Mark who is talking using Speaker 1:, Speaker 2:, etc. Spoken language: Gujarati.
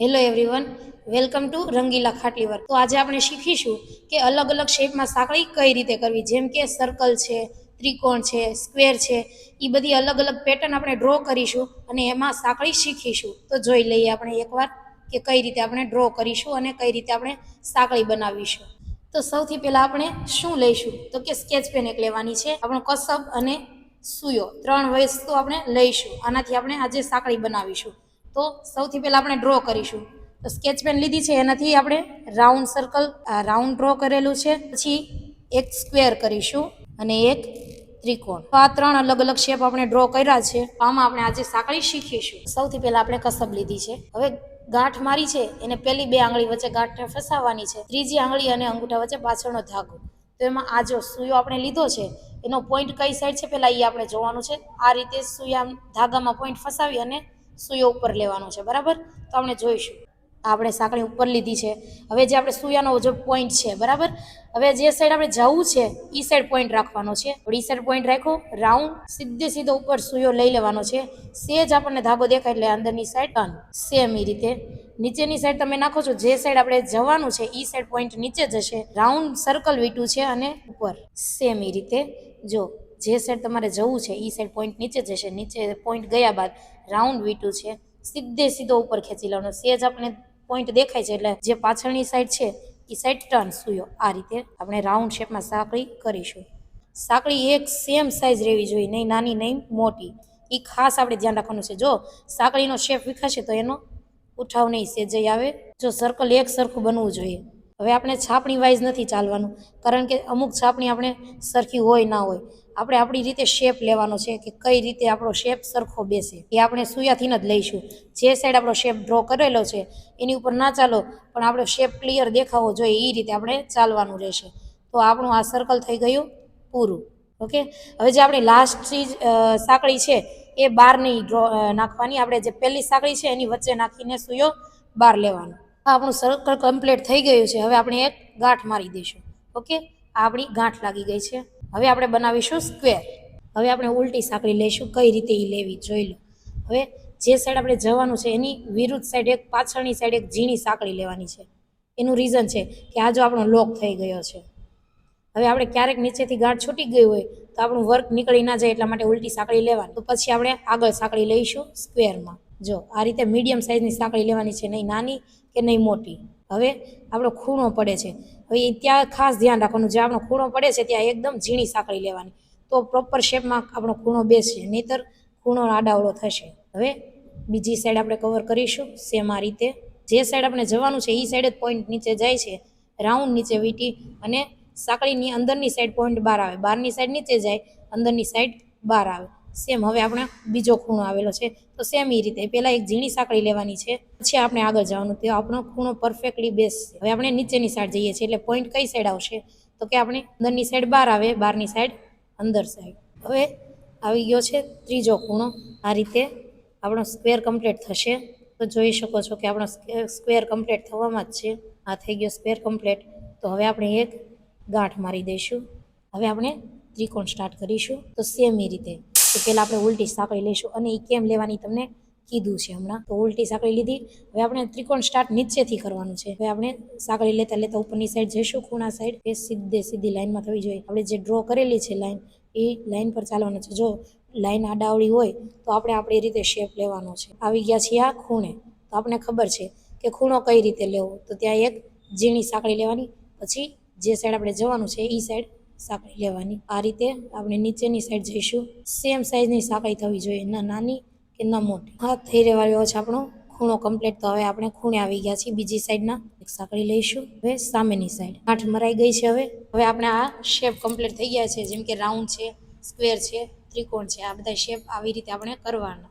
Speaker 1: Hello everyone welcome to Rangila Khatli work તો આજે આપણે શીખીશું કે અલગ અલગ શેપમાં સાંકળી કઈ રીતે કરવી? જેમ કે સર્કલ છે, ત્રિકોણ છે સ્ક્વેર છે એ બધી અલગ અલગ પેટર્ન આપણે ડ્રો કરીશું અને એમાં સાંકળી શીખીશું. તો જોઈ લઈએ આપણે એકવાર કે કઈ રીતે આપણે ડ્રો કરીશું અને કઈ રીતે આપણે સાંકળી બનાવીશું. તો સૌથી પહેલાં આપણે શું લઈશું? તો કે સ્કેચ પેન એક લેવાની છે. આપણો કસબ અને સુયો. ત્રણ વસ્તુ આપણે લઈશું. આનાથી આપણે આજે સાંકળી બનાવીશું. તો સૌથી પહેલાં આપણે ડ્રો કરીશું. તો સ્કેચ પેન લીધી છે, એનાથી આપણે રાઉન્ડ સર્કલ રાઉન્ડ ડ્રો કરેલું છે. પછી એક સ્ક્વેર કરીશું અને એક ત્રિકોણ. તો આ ત્રણ અલગ અલગ શેપ આપણે ડ્રો કર્યા છે. આમાં આપણે આજે સાંકળી શીખીશું. સૌથી પહેલાં આપણે કસબ લીધી છે. હવે ગાંઠ મારી છે, એને પહેલી બે આંગળી વચ્ચે ગાંઠને ફસાવવાની છે. ત્રીજી આંગળી અને અંગૂઠા વચ્ચે પાછળનો ધાગો. તો એમાં આ જો સુયો આપણે લીધો છે, એનો પોઈન્ટ કઈ સાઈડ છે, પહેલાં એ આપણે જોવાનું છે. આ રીતે સુયા ધાગામાં પોઈન્ટ ફસાવી અને સુયો ઉપર લેવાનો છે, બરાબર? તો આપણે જોઈશું. આપણે સાંકળી ઉપર લીધી છે. હવે જે આપણે સૂયાનો જે પોઈન્ટ છે, બરાબર? હવે જે સાઈડ આપણે જવું છે એ સાઈડ પોઈન્ટ રાખવાનો છે. ઈ સાઈડ પોઈન્ટ રાખો રાઉન્ડ સીધે સીધો ઉપર સૂયો લઈ લેવાનો છે. સેજ આપણને ધાબો દેખાય એટલે અંદરની સાઈડ ટર્ન સેમ એ રીતે. નીચેની સાઈડ તમે નાખો છો, જે સાઈડ આપણે જવાનું છે એ સાઈડ પોઈન્ટ નીચે જશે. રાઉન્ડ સર્કલ વીટું છે અને ઉપર. સેમ એ રીતે. જો જે સાઈડ તમારે જવું છે એ સાઈડ પોઈન્ટ નીચે જશે નીચે પોઈન્ટ ગયા બાદ રાઉન્ડ વીટું છે. સીધે સીધો ઉપર ખેંચી લેવાનો. સેજ આપણે પોઈન્ટ દેખાય છે, એટલે જે પાછળની સાઈડ છે એ સાઈડ ટર્ન સુયો. આ રીતે આપણે રાઉન્ડ શેપમાં સાંકળી કરીશું. સાંકળી એક સેમ સાઈઝ રહેવી જોઈએ, નહીં નાની, નહીં મોટી. એ ખાસ આપણે ધ્યાન રાખવાનું છે. જો સાંકળીનો શેપ વિખાશે તો એનો ઉઠાવ નહીં સેજઈ આવે. જો સર્કલ એક સરખું બનવું જોઈએ. હવે આપણે છાપણી વાઇઝ નથી ચાલવાનું, કારણ કે અમુક છાપણી આપણે સરખી હોય ના હોય. આપણે આપણી રીતે શેપ લેવાનો છે કે કઈ રીતે આપણો શેપ સરખો બેસે, એ આપણે સુયાથી જ લઈશું. જે સાઈડ આપણો શેપ ડ્રો કરેલો છે, એની ઉપર ના ચાલો, પણ આપણો શેપ ક્લિયર દેખાવો જોઈએ એ રીતે આપણે ચાલવાનું રહેશે. તો આપણું આ સર્કલ થઈ ગયું પૂરું ઓકે હવે જે આપણી લાસ્ટ ચીજ સાંકળી છે, એ બહાર નહીં ડ્રો નાખવાની. આપણે જે પહેલી સાંકળી છે, એની વચ્ચે નાખીને સુયો બહાર લેવાનો. આ આપણું સર્કલ કમ્પ્લીટ થઈ ગયું છે. હવે આપણે એક ગાંઠ મારી દઈશું. ઓકે આ આપણી ગાંઠ લાગી ગઈ છે. હવે આપણે બનાવીશું સ્ક્વેર હવે આપણે ઉલટી સાંકળી લઈશું કઈ રીતે એ લેવી જોઈ લો. હવે જે સાઈડ આપણે જવાનું છે એની વિરુદ્ધ સાઈડ એક, પાછળની સાઈડ એક ઝીણી સાંકળી લેવાની છે. એનું રીઝન છે કે આ જો આપણો લોક થઈ ગયો છે. હવે આપણે ક્યારેક નીચેથી ગાંઠ છૂટી ગઈ હોય તો આપણું વર્ક નીકળી ના જાય એટલા માટે ઉલટી સાંકળી લેવાની. તો પછી આપણે આગળ સાંકળી લઈશું સ્ક્વેરમાં જો, આ રીતે મીડિયમ સાઇઝની સાંકળી લેવાની છે નહીં નાની કે નહીં મોટી. હવે આપણો ખૂણો પડે છે. હવે એ ત્યાં ખાસ ધ્યાન રાખવાનું. જે આપણો ખૂણો પડે છે, ત્યાં એકદમ ઝીણી સાંકળી લેવાની. તો પ્રોપર શેપમાં આપણો ખૂણો બેસશે. નહીતર ખૂણો આડાવડો થશે. હવે બીજી સાઈડ આપણે કવર કરીશું. સેમ આ રીતે. જે સાઈડ આપણે જવાનું છે એ સાઈડ જ પોઈન્ટ નીચે જાય છે. રાઉન્ડ નીચે વીટી અને સાંકળીની અંદરની સાઈડ પોઈન્ટ બહાર આવે. બહારની સાઈડ નીચે જાય, અંદરની સાઈડ બહાર આવે. સેમ હવે આપણે બીજો ખૂણો આવેલો છે, તો સેમ એ રીતે. પહેલાં એક ઝીણી સાંકળી લેવાની છે, પછી આપણે આગળ જવાનું. તે આપણો ખૂણો પરફેક્ટલી બેસશે હવે આપણે નીચેની સાઈડ જઈએ છીએ, એટલે પોઈન્ટ કઈ સાઈડ આવશે? તો કે આપણે અંદરની સાઈડ બહાર આવે, બહારની સાઈડ અંદર સાઈડ હવે આવી ગયો છે ત્રીજો ખૂણો. આ રીતે આપણો સ્ક્વેર કમ્પ્લીટ થશે. તો જોઈ શકો છો કે આપણો સ્ક્વેર કમ્પ્લીટ થવામાં જ છે. આ થઈ ગયો સ્ક્વેર કમ્પ્લીટ તો હવે આપણે એક ગાંઠ મારી દઈશું. હવે આપણે ત્રિકોણ સ્ટાર્ટ કરીશું. તો સેમ એ રીતે. તો પહેલાં આપણે ઉલટી સાંકળી લઈશું અને એ કેમ લેવાની તમને કીધું છે હમણાં. તો ઉલટી સાંકળી લીધી. હવે આપણે ત્રિકોણ સ્ટાર્ટ નીચેથી કરવાનું છે. હવે આપણે સાંકળી લેતા લેતા ઉપરની સાઈડ જઈશું, ખૂણા સાઈડ એ સીધે સીધી લાઈનમાં થવી જોઈએ. આપણે જે ડ્રો કરેલી છે લાઈન એ લાઈન પર ચાલવાનું છે. જો લાઈન આડાવડી હોય, તો આપણે આપણી રીતે શેપ લેવાનો છે. આવી ગયા છીએ આ ખૂણે. તો આપણને ખબર છે કે ખૂણો કઈ રીતે લેવો? તો ત્યાં એક ઝીણી સાંકળી લેવાની. પછી જે સાઈડ આપણે જવાનું છે એ સાઈડ સાંકળી લેવાની. આ રીતે આપણે નીચેની સાઈડ જઈશું. સેમ સાઈઝની સાંકળી થવી જોઈએ, ના નાની કે ના મોટી. હા, થઈ રહેવાયો છે આપણો ખૂણો કમ્પ્લીટ તો હવે આપણે ખૂણે આવી ગયા છીએ બીજી સાઈડના એક સાંકળી લઈશું. હવે સામેની સાઈડ આઠ મરાઈ ગઈ છે હવે. હવે આપણે આ શેપ કમ્પ્લીટ થઈ ગયા છે. જેમ કે રાઉન્ડ છે સ્ક્વેર છે, ત્રિકોણ છે. આ બધા શેપ આવી રીતે આપણે કરવાના.